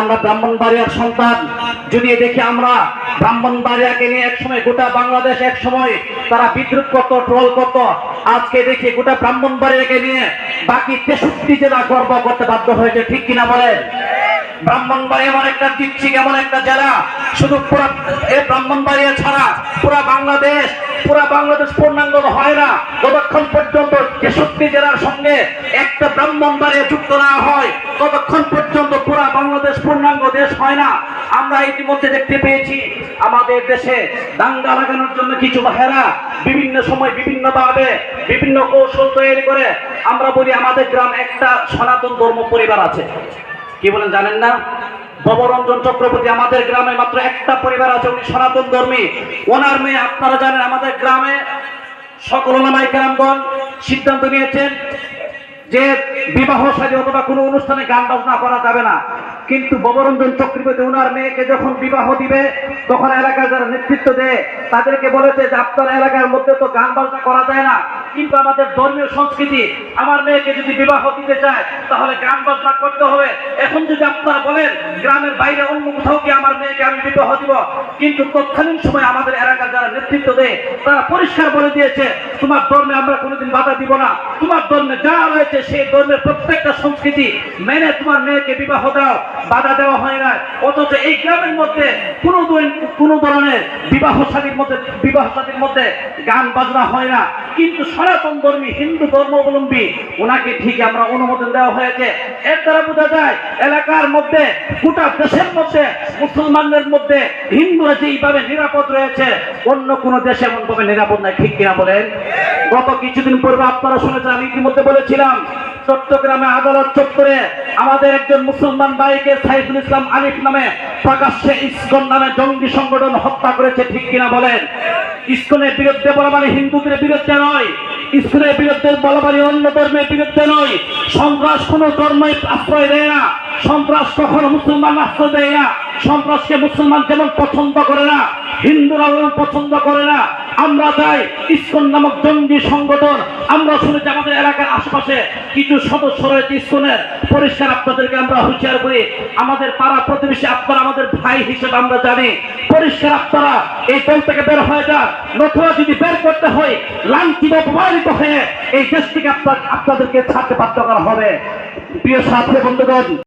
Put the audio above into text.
আমরা ব্রাহ্মণবাড়িয়ার সন্তান। যদি দেখি আমরা ব্রাহ্মণবাড়িয়াকে নিয়ে একসময় গোটা বাংলাদেশ এক সময় তারা বিদ্রুপ করত, ট্রল করত, আজকে দেখি গোটা ব্রাহ্মণ ব্রাহ্মণবাড়িয়াকে নিয়ে বাকি তেষট্টি জেলা গর্ব করতে বাধ্য হয়েছে। ঠিক কিনা বলেন? ব্রাহ্মণবাড়ি এমন একটা দিচ্ছি এমন একটা জেলা। শুধু পুরা এই ব্রাহ্মণবাড়িয়া ছাড়া পুরা বাংলাদেশ পুরা বাংলাদেশ পূর্ণাঙ্গ হয় না। ততক্ষণ পর্যন্ত তেষট্টি জেলার সঙ্গে একটা ব্রাহ্মণবাড়িয়া যুক্ত না হয়, ততক্ষণ পর্যন্ত পুরা বাংলাদেশ পূর্ণাঙ্গ দেশ হয় না। আমরা ইতিমধ্যে দেখতে পেয়েছি, আমাদের দেশে দাঙ্গা লাগানোর জন্য কিছু ভাইরা বিভিন্ন সময় বিভিন্ন ভাবে বিভিন্ন কৌশল তৈরি করে। আমরা বলি আমাদের গ্রাম একটা সনাতন ধর্ম পরিবার আছে। কি বলেন জানেন না? ভবরঞ্জন চক্রবর্তী আমাদের গ্রামে মাত্র একটা পরিবার আছে, উনি সনাতন ধর্মী। ওনার মেয়ে, আপনারা জানেন আমাদের গ্রামে সকল নামায় কেরামগণ সিদ্ধান্ত নিয়েছেন যে বিবাহ সাজে অথবা কোনো অনুষ্ঠানে গান বাজনা করা যাবে না। কিন্তু ববরঞ্জন চক্রবর্তী ওনার মেয়েকে যখন বিবাহ দিবে, তখন এলাকার যারা নেতৃত্ব দেয়, তাদেরকে বলেছে যে আপনার এলাকার মধ্যে তো গান বাজনা করা যায় না। কিন্তু আমাদের ধর্মীয় সংস্কৃতি, আমার মেয়েকে যদি বিবাহ দিতে চায়, তাহলে গান বাজনা করতে হবে। এখন যদি আপনারা বলেন, গ্রামের বাইরে অন্য কোথাও কি আমার মেয়েকে আমি বিবাহ দিব, কিন্তু তৎকালীন সময় আমাদের এলাকার যারা নেতৃত্ব দেয়, তারা পরিষ্কার বলে দিয়েছে, তোমার ধর্মে আমরা কোনোদিন বাধা দিব না। তোমার ধর্মে যা রয়েছে সেই ধর্মের প্রত্যেকটা সংস্কৃতি মেনে তোমার মেয়েকে বিবাহ দাও, বাধা দেওয়া হয় না। অথচ এই গ্রামের মধ্যে কোনো কোনো ধরনের বিবাহ সাদীর মধ্যে বিবাহ সাদীর মধ্যে গান বাজনা হয় না। কিন্তু সনাতন ধর্মী হিন্দু ধর্মাবলম্বী, ওনাকে ঠিক আমরা অনুমোদন দেওয়া হয়েছে। এর দ্বারা বোঝা যায়, এলাকার মধ্যে, গোটা দেশের মধ্যে, মুসলমানদের মধ্যে হিন্দুরা যেইভাবে নিরাপদ রয়েছে, অন্য কোনো দেশে এমনভাবে নিরাপদ নাই, ঠিক কিনা বলেন? গত কিছুদিন পূর্বে আপনারা শুনেছেন, আমি ইতিমধ্যে বলেছিলাম, চট্টগ্রামে আদালত চত্বরে আমাদের একজন মুসলমান ভাইকে সাইফুল ইসলাম আলিফ নামে প্রকাশ্যে ইসকন নামে জঙ্গি সংগঠন হত্যা করেছে, ঠিক কিনা বলেন? ইসকনের বিরুদ্ধে বলা মানে হিন্দুদের বিরুদ্ধে নয়, ইসকনের বিরুদ্ধে বলা মানে অন্য ধর্মের বিরুদ্ধে নয়। সন্ত্রাস কোনো ধর্মই আশ্রয় দেয় না। সন্ত্রাস কখনো মুসলমান আশ্রয় দেয় না। সন্ত্রাসকে মুসলমান যেমন পছন্দ করে না হিন্দুরা পছন্দ করে না। আমরা চাই ইসকন নামক জঙ্গি সংগঠন। আমরা শুনেছি আমাদের এলাকার আশেপাশে কিছু সদস্য রয়েছে ইসকনের। পরিষ্কার আপনাদেরকে আমরা হুঁশিয়ার করি, আমাদের পাড়া প্রতিবেশী আপনারা, আমাদের ভাই হিসেবে আমরা জানি, পরিষ্কার আপনারা এই দল থেকে বের হয়ে যান। নতুবা যদি বের করতে হয়, লাঞ্ছিত, অপমানিত হয়ে এই দেশ থেকে আপনাদেরকে ছাড়তে বাধ্য করা হবে। প্রিয় সাথী বন্ধুগণ